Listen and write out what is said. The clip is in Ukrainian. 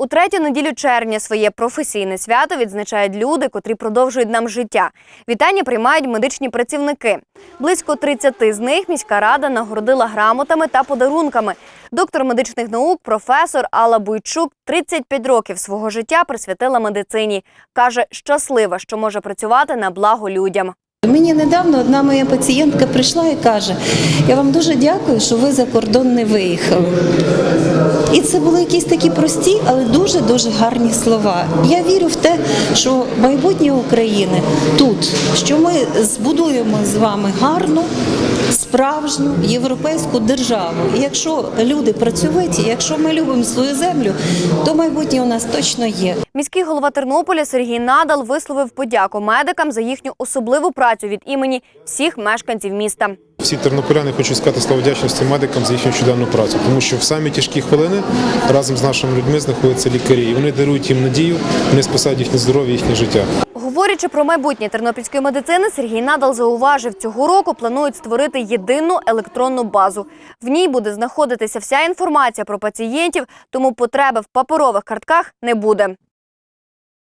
У третю неділю червня своє професійне свято відзначають люди, котрі продовжують нам життя. Вітання приймають медичні працівники. Близько 30 з них міська рада нагородила грамотами та подарунками. Доктор медичних наук, професор Алла Буйчук 35 років свого життя присвятила медицині. каже, щаслива, що може працювати на благо людям. Мені недавно одна моя пацієнтка прийшла і каже: Я вам дуже дякую, що ви за кордон не виїхали. І це були якісь такі прості, але дуже дуже гарні слова. Я вірю в те, що майбутнє України тут, що ми збудуємо з вами гарну, справжню європейську державу. І якщо люди працьовиті, якщо ми любимо свою землю, то майбутнє у нас точно є. Міський голова Тернополя Сергій Надал висловив подяку медикам за їхню особливу працю від імені всіх мешканців міста. Всі тернополяни хочуть сказати слова вдячності медикам за їхню чудовну працю, тому що в самі тяжкі хвилини разом з нашими людьми знаходяться лікарі, і вони дарують їм надію, вони спасають їхнє здоров'я, їхнє життя. Говорячи про майбутнє тернопільської медицини, Сергій Надал зауважив, цього року планують створити єдину електронну базу. В ній буде знаходитися вся інформація про пацієнтів, тому потреби в паперових картках не буде.